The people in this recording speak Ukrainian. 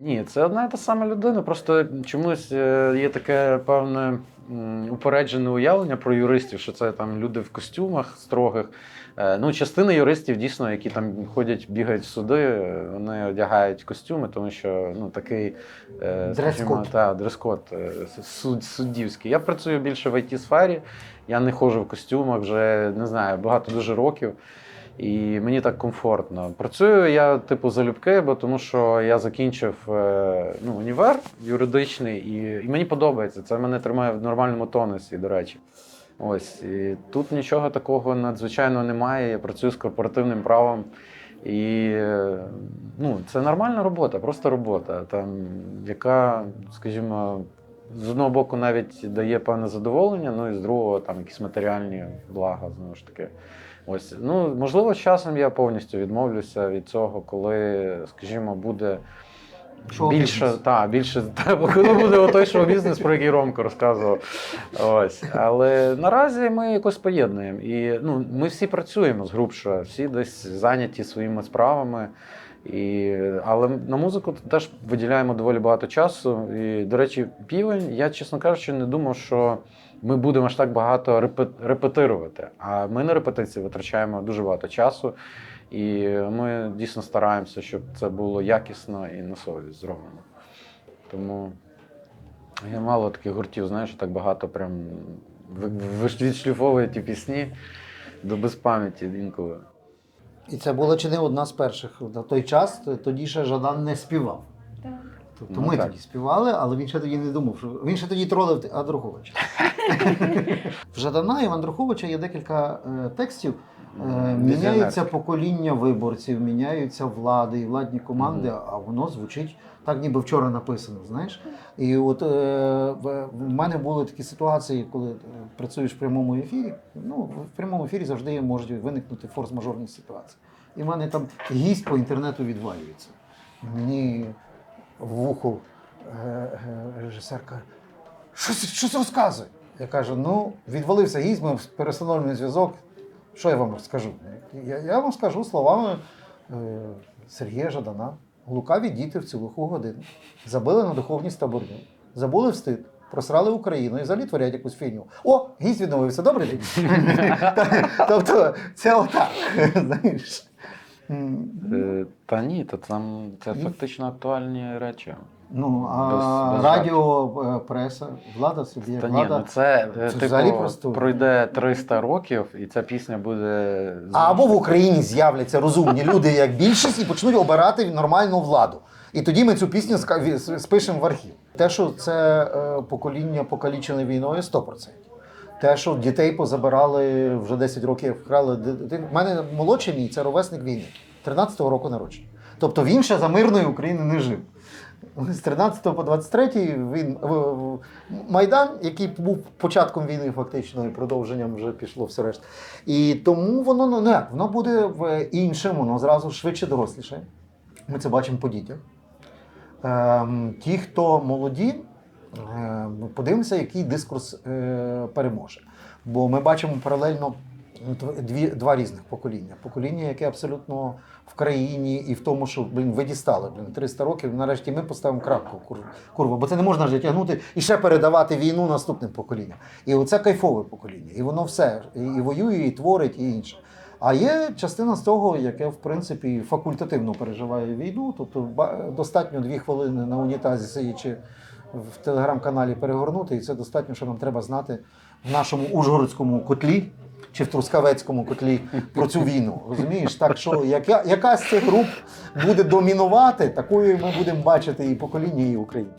Ні, це одна і та сама людина. Просто чомусь е, є таке певне упереджене уявлення про юристів, що це там люди в костюмах строгих. Е, Ну, частина юристів дійсно, які там ходять, бігають в суди, е, вони одягають костюми, тому що ну такий Дрес-код. суд, суддівський. Я працюю більше в it сфері я не ходжу в костюмах вже не знаю, багато дуже років. І мені так комфортно. Працюю я, типу, залюбки, бо тому що я закінчив е, ну, універ юридичний, і, і мені подобається. Це мене тримає в нормальному тонусі, до речі. Ось і тут нічого такого надзвичайного немає. Я працюю з корпоративним правом. І ну, це нормальна робота, просто робота, там, яка, скажімо, з одного боку навіть дає певне задоволення, ну і з другого там якісь матеріальні блага, знову ж таки. Ось, ну, можливо, з часом я повністю відмовлюся від цього, коли, скажімо, буде більше, та, більше та, коли буде той шоу-бізнес, про який Ромко розказував. Ось. Але наразі ми якось поєднуємо. І ну, ми всі працюємо з грубше, всі десь зайняті своїми справами. І, але на музику теж виділяємо доволі багато часу. І, до речі, півень, я, чесно кажучи, не думав, що ми будемо аж так багато репетирувати. А ми на репетиції витрачаємо дуже багато часу. І ми дійсно стараємося, щоб це було якісно і на совість зроблено. Тому я мало таких гуртів, знаєш, так багато прям відшліфовує ті пісні до безпам'яті інколи. І це була чи не одна з перших. На той час тоді ще Жадан не співав. Так. Тобто Ну, ми так. тоді співали, але він ще тоді не думав, що він ще тоді тролив Андруховича. В Жадана і в Андруховича є декілька е, текстів. Е, міняються покоління виборців, міняються влади і владні команди, а воно звучить так, ніби вчора написано. Знаєш? І от е, в, мене були такі ситуації, коли е, працюєш в прямому ефірі. Ну, в прямому ефірі завжди можуть виникнути форс-мажорні ситуації. І в мене там гість по інтернету відвалюється. Мені в вухо е, е, режисер каже, що, що це розказує? Я кажу, ну, відвалився ми перестановлений зв'язок. Що я вам розкажу? Я, я вам скажу словами е, Сергія Жадана. Лукаві діти в цю лиху годину забили на духовність таборню, забули встид, просрали Україну і взагалі творять якусь фігню. О, гість відновився, добрий день. Тобто, це отак. Знаєш. Е, Та ні, то там це фактично актуальні речі. Ну, а Без- без радіо, е, преса, влада собі, як Та ні, ну це, е, Це взагалі типу, просто- пройде 300 років, і ця пісня буде А або в Україні з'являться розумні люди як більшість і почнуть обирати нормальну владу. І тоді ми цю пісню спишемо в архів. Те, що це покоління покалічене війною, 100%. Те, що дітей позабирали вже 10 років, вкрали. дитин- У мене молодший мій це ровесник війни, 13-го року народження. Тобто він ще за мирної України не жив. З 13 по 23 він Майдан, який був початком війни, фактично, і продовженням вже пішло все решта. І тому воно ну, не воно буде в іншим, воно зразу швидше доросліше. Ми це бачимо по дітях. Ем, ті, хто молоді, подивимося, який дискурс е, переможе. Бо ми бачимо паралельно дві, два різних покоління. Покоління, яке абсолютно в країні і в тому, що блін, ви дістали блін, 300 років. Нарешті ми поставимо крапку кур- курва, бо це не можна вже тягнути і ще передавати війну наступним поколінням. І оце кайфове покоління. І воно все і воює, і творить, і інше. А є частина з того, яке в принципі факультативно переживає війну. Тобто достатньо дві хвилини на унітазі сидячи в телеграм-каналі перегорнути, і це достатньо, що нам треба знати в нашому ужгородському котлі чи в Трускавецькому котлі про цю війну. Розумієш? Так що яка, яка з цих груп буде домінувати, такою ми будемо бачити і покоління, і Україну.